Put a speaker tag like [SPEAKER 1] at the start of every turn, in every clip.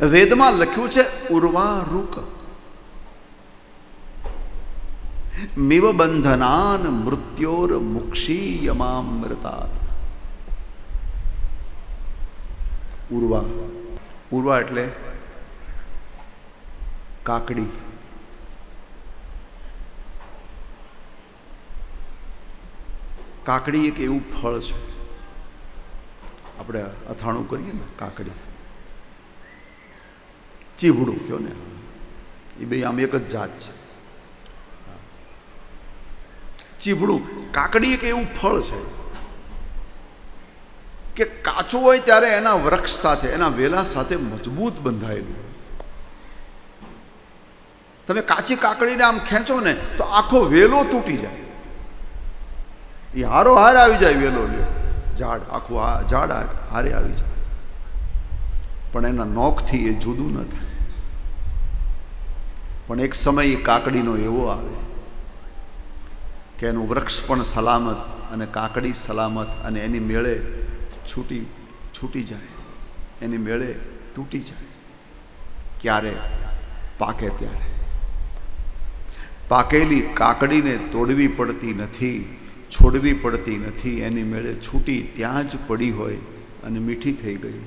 [SPEAKER 1] વેદમાં લખ્યું છે ઉર્વા રૂક મિવ બંધનાન મૃત્યોર મુક્ષીયમામૃતા ઉર્વા ઉર્વા એટલે કાકડી કાકડી એક એવું ફળ છે આપણે અથાણું કરીએ ને, કાકડી। ચીભડું કહો ને. એ બે આમ એક જ જાત છે. ચીભડું કાકડી એક એવું ફળ છે કે કાચું હોય ત્યારે એના વૃક્ષ સાથે, એના વેલા સાથે મજબૂત બંધાયેલું તમે કાચી કાકડીને આમ ખેંચો ને તો આખો વેલો તૂટી જાય. એ હારો હાર આવી જાય વેલો લ્યો. ઝાડ, આખું આ ઝાડ હારે આવી જાય. પણ એના નોખથી એ જુદું ન થાય. પણ એક સમય કાકડીનો એવો આવે કે એનું વૃક્ષ પણ સલામત અને કાકડી સલામત અને એની મેળે છૂટી છૂટી જાય. એની મેળે તૂટી જાય. ક્યારે? પાકે ત્યારે. પાકેલી કાકડીને તોડવી પડતી નથી, છોડવી પડતી નથી, એની મેળે છૂટી ત્યાં જ પડી હોય અને મીઠી થઈ ગઈ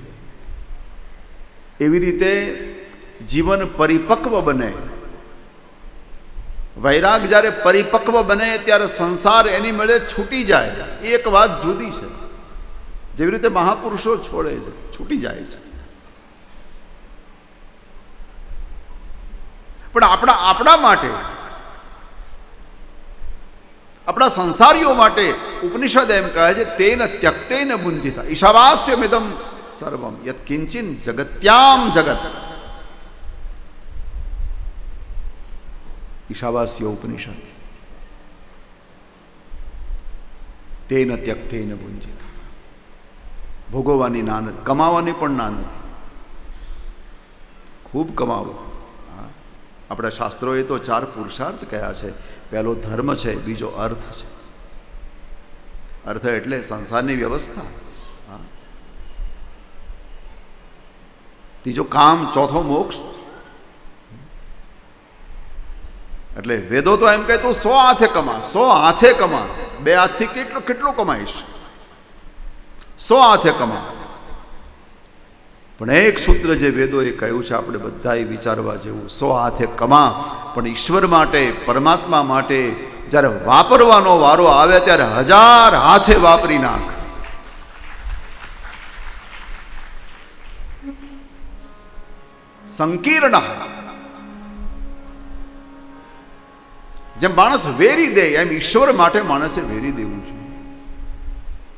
[SPEAKER 1] એવી રીતે જીવન પરિપક્વ બને. વૈરાગ જ્યારે પરિપક્વ બને ત્યારે સંસાર એની મળે છૂટી જાય. એક વાત જુદી છે. જેવી રીતે મહાપુરુષો છોડે છે, છૂટી જાય છે. પણ આપણા આપણા માટે, આપણા સંસારીઓ માટે ઉપનિષદ એમ કહે છે, તેન ત્યક્તેન બુંદિતા ઈશાવાસ્ય મિદમ સર્વમ યત કિંચિન જગત્યામ જગત. ઈશાવાસ્ય ઉપનિષદ તેન ત્યક્તેન બુંજિતા ભોગવવાની ના નથી કમાવાની પણ ના નથી ખૂબ કમાવો. આપણા શાસ્ત્રોએ તો ચાર પુરુષાર્થ કયા છે. પહેલો ધર્મ છે, બીજો અર્થ છે. અર્થ એટલે સંસારની વ્યવસ્થા. ત્રીજો કામ, ચોથો મોક્ષ. એટલે વેદો તો એમ કહે તું સો હાથે કમા, સો હાથે કમા. બે હાથથી કેટલું કેટલું કમાઈશ? સો હાથે કમા. પણ એક સૂત્ર જે વેદોએ કહ્યું છે, આપણે બધાએ વિચારવા જેવું, સો હાથે કમા. પણ ઈશ્વર માટે, પરમાત્મા માટે જ્યારે વાપરવાનો વારો આવે, ત્યારે હજાર હાથે વાપરી નાખ. સંકીર્ણ. જેમ માણસ વેરી દે એમ ઈશ્વર માટે માણસે વેરી દેવું જોઈએ.